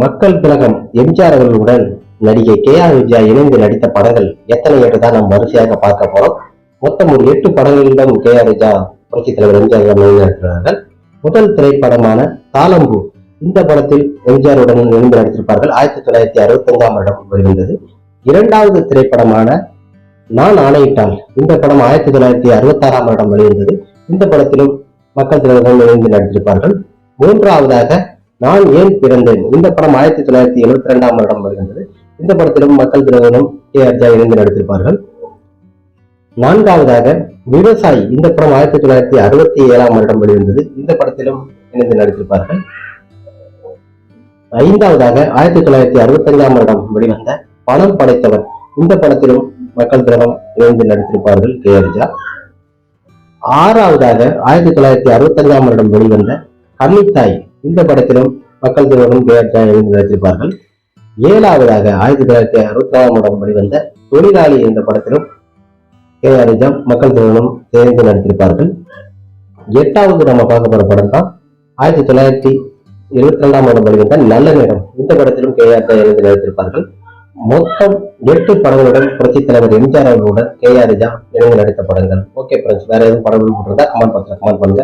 மக்கள் திலகம் எம்ஜிஆர் அவர்களுடன் நடிகை கே ஆர் விஜயா இணைந்து நடித்த படங்கள் எத்தனை என்று தான் நாம் வரிசையாக பார்க்க போறோம். மொத்தம் ஒரு எட்டு படங்களிடம் கே ஆர் விஜயா புரட்சித் தலைவர் எம்ஜிஆர் நடித்திருக்கிறார்கள். முதல் திரைப்படமான தாளம்பூ இந்த படத்தில் எம்ஜிஆருடன் இணைந்து நடித்திருப்பார்கள். ஆயிரத்தி தொள்ளாயிரத்தி அறுபத்தி ஐந்தாம் வருடம் வருகின்றது இரண்டாவது திரைப்படமான நான் ஆணையிட்டால் இந்த படம் ஆயிரத்தி தொள்ளாயிரத்தி அறுபத்தி ஆறாம் வருடம் வெளிவந்தது. இந்த படத்திலும் மக்கள் திலகம் இணைந்து நடித்திருப்பார்கள். மூன்றாவதாக நான் ஏன் பிறந்தேன்? இந்த படம் ஆயிரத்தி தொள்ளாயிரத்தி எழுபத்தி ரெண்டாம் வருடம் வருகின்றது. இந்த படத்திலும் மக்கள் திரவனும் கே அர்ஜா இணைந்து நடித்திருப்பார்கள். நான்காவதாக விவசாயி. இந்த படம் ஆயிரத்தி தொள்ளாயிரத்தி அறுபத்தி ஏழாம் வருடம் வெளிவந்தது. இந்த படத்திலும் இணைந்து நடித்திருப்பார்கள். ஐந்தாவதாக ஆயிரத்தி தொள்ளாயிரத்தி அறுபத்தி ஐந்தாம் வருடம் வெளிவந்த பணம் படைத்தவர். இந்த படத்திலும் மக்கள் திரவம் இணைந்து நடித்திருப்பார்கள் கே அர்ஜா ஆறாவதாக ஆயிரத்தி தொள்ளாயிரத்தி அறுபத்தி ஐந்தாம் வருடம் வெளிவந்த கன்னித்தாய். இந்த படத்திலும் மக்கள் திலகம் கே ஆர் நடித்திருப்பார்கள். ஏழாவதாக ஆயிரத்தி தொள்ளாயிரத்தி அறுபத்தி நாலாம் வருடம் வெளிவந்த தொழிலாளி என்ற படத்திலும் கே ஆர் நிஜாம் மக்கள் திலகம் சேர்ந்து நடித்திருப்பார்கள். எட்டாவது நம்ம பார்க்க போற படம் தான் ஆயிரத்தி தொள்ளாயிரத்தி இருபத்தி ரெண்டாம் ஆண்டு வெளிவந்த நல்ல நேரம். இந்த படத்திலும் கே ஆர் இணைந்து நடித்திருப்பார்கள். மொத்தம் எட்டு படங்களுடன் புரட்சி தலைவர் எம்ஜிஆர் அவர்களுடன் கே ஆர் நிஜாம் இணைந்து நடித்த படங்கள். ஓகே ஃப்ரெண்ட்ஸ் வேற எதுவும் படங்கள் போட்டிருந்தா கமெண்ட் பண்ணுங்க கமெண்ட் பண்ணுங்க.